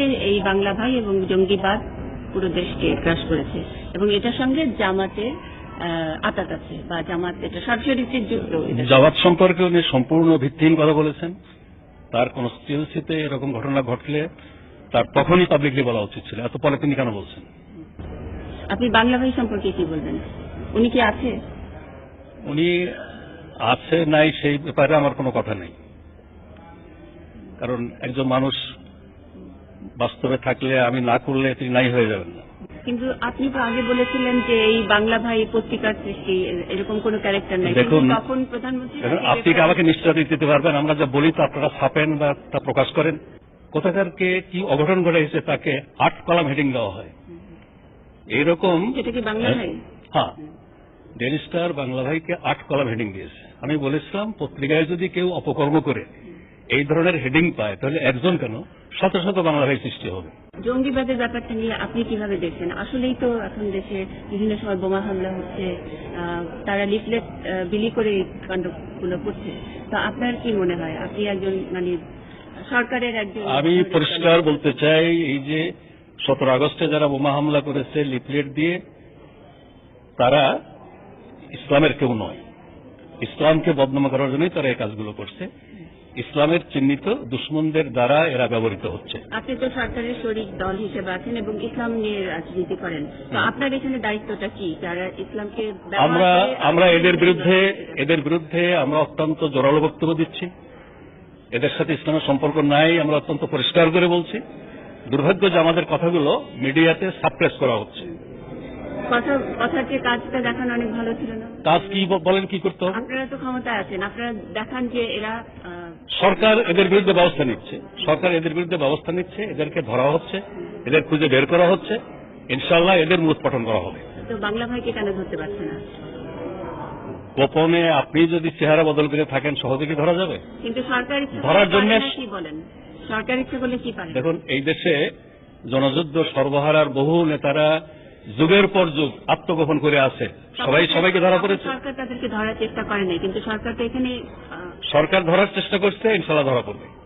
এই বাংলা ভাই এবং জঙ্গিবাদ পুরো দেশকে গ্রাস করেছে। এবং এটার সঙ্গে জামাতের আতাত আছে বা জামাত এটা সরাসরি যুক্ত। জামাত সম্পর্কে উনি সম্পূর্ণ ভিত্তিহীন কথা বলেছেন। তার কোন স্টিলসিতে এরকম ঘটনা ঘটলে তার তখনই পাবলিকলি বলা উচিত ছিল। এত পরে তিনি কেন বলছেন? আপনি বাংলা ভাই সম্পর্কে কি বলবেন? উনি কি আছে? উনি আছে নাই সেই ব্যাপারে আমার কোনো কথা নেই। কারণ একজন মানুষ বাস্তবে থাকলে আমি না করলে তিনি নাই হয়ে যাবেন না। কিন্তু আপনি তো আগে বলেছিলেন যে এই বাংলা ভাই পত্রিকার সৃষ্টি এরকম কোনো ক্যারেক্টার নাই। দেখুন, তখন প্রধানমন্ত্রী আপনি কি আমাকে নিশ্চয়তা দিতে পারবেন? আমরা যা বলি তো আপনারা ছাপেন বা তা প্রকাশ করেন। কোথাকারকে কি অঘটন ঘটেছে তাকে আট কলাম হেডিং দেওয়া হয়। এইরকম এটা কি বাংলা ভাই? হ্যাঁ। ডেলি স্টার বাংলা ভাইকে আট কলাম হেডিং দিয়েছে। আমি বলেছিলাম পত্রিকায় যদি কেউ অপকর্ম করে এই ধরনের হেডিং পায় তাহলে একজন কেন? শত শত বাংলা ভাই সৃষ্টি হবে। জঙ্গিবাদের ব্যাপারটা নিয়ে আপনি কীভাবে দেখছেন? আসলেই তো এখন দেশে বিভিন্ন সময় বোমা হামলা হচ্ছে তারা লিফলেট বিলি করে এই কাণ্ডগুলো করছে। তো আপনার কি মনে হয়? আপনি একজন মানে সরকারের একজন আমি পরিষ্কার বলতে চাই এই যে সতেরো আগস্টে যারা বোমা হামলা করেছে লিফলেট দিয়ে তারা ইসলামের কেউ নয়। ইসলামকে বদনাম করার জন্যই তারা এই কাজগুলো করছে। ইসলামের চিহ্নিত দুশ্মনদের দ্বারা এরা ব্যবহৃত হচ্ছে। আপনি তো সরকারের শরিক দল হিসেবে আছেন এবং ইসলাম নিয়ে রাজনীতি করেন। তো আপনার এখানে দায়িত্বটা কি? যারা ইসলামকে আমরা আমরা এদের বিরুদ্ধে এদের বিরুদ্ধে আমরা অত্যন্ত জোরালো বক্তব্য দিচ্ছি। এদের সাথে ইসলামের সম্পর্ক নাই আমরা অত্যন্ত পরিষ্কার করে বলছি। দুর্ভাগ্য যে আমাদের কথাগুলো মিডিয়াতে সাপ্রেস করা হচ্ছে। কথা কথার যে কাজটা দেখানো অনেক ভালো ছিল না। কাজ কি বলেন কি করতে হবে? আপনারা তো ক্ষমতায় আছেন আপনারা দেখান যে এরা সরকার এদের বিরুদ্ধে ব্যবস্থা নিচ্ছে। সরকার এদের বিরুদ্ধে ব্যবস্থা নিচ্ছে এদেরকে ধরা হচ্ছে এদের খুঁজে বের করা হচ্ছে। ইনশাল্লাহ এদের করা হবে। তো বাংলা ভাইকে কেন ধরতে পারছে না? গোপনে আপনি যদি চেহারা বদল করে থাকেন সহজে কি ধরা যাবে? কিন্তু সরকার ধরার জন্যে- কি বলেন? সরকার ইচ্ছে করলে কি পারে? দেখুন এই দেশে জনযুদ্ধ সর্বহারার বহু নেতারা যুগের পর যুগ আত্মগোপন করে আছে। সবাই সবাইকে ধরা পড়েছে। সরকার তাদেরকে ধরার চেষ্টা করে নাই কিন্তু সরকার তো এখানে সরকার ধরার চেষ্টা করছে ইনশাল্লাহ ধরা পড়বে।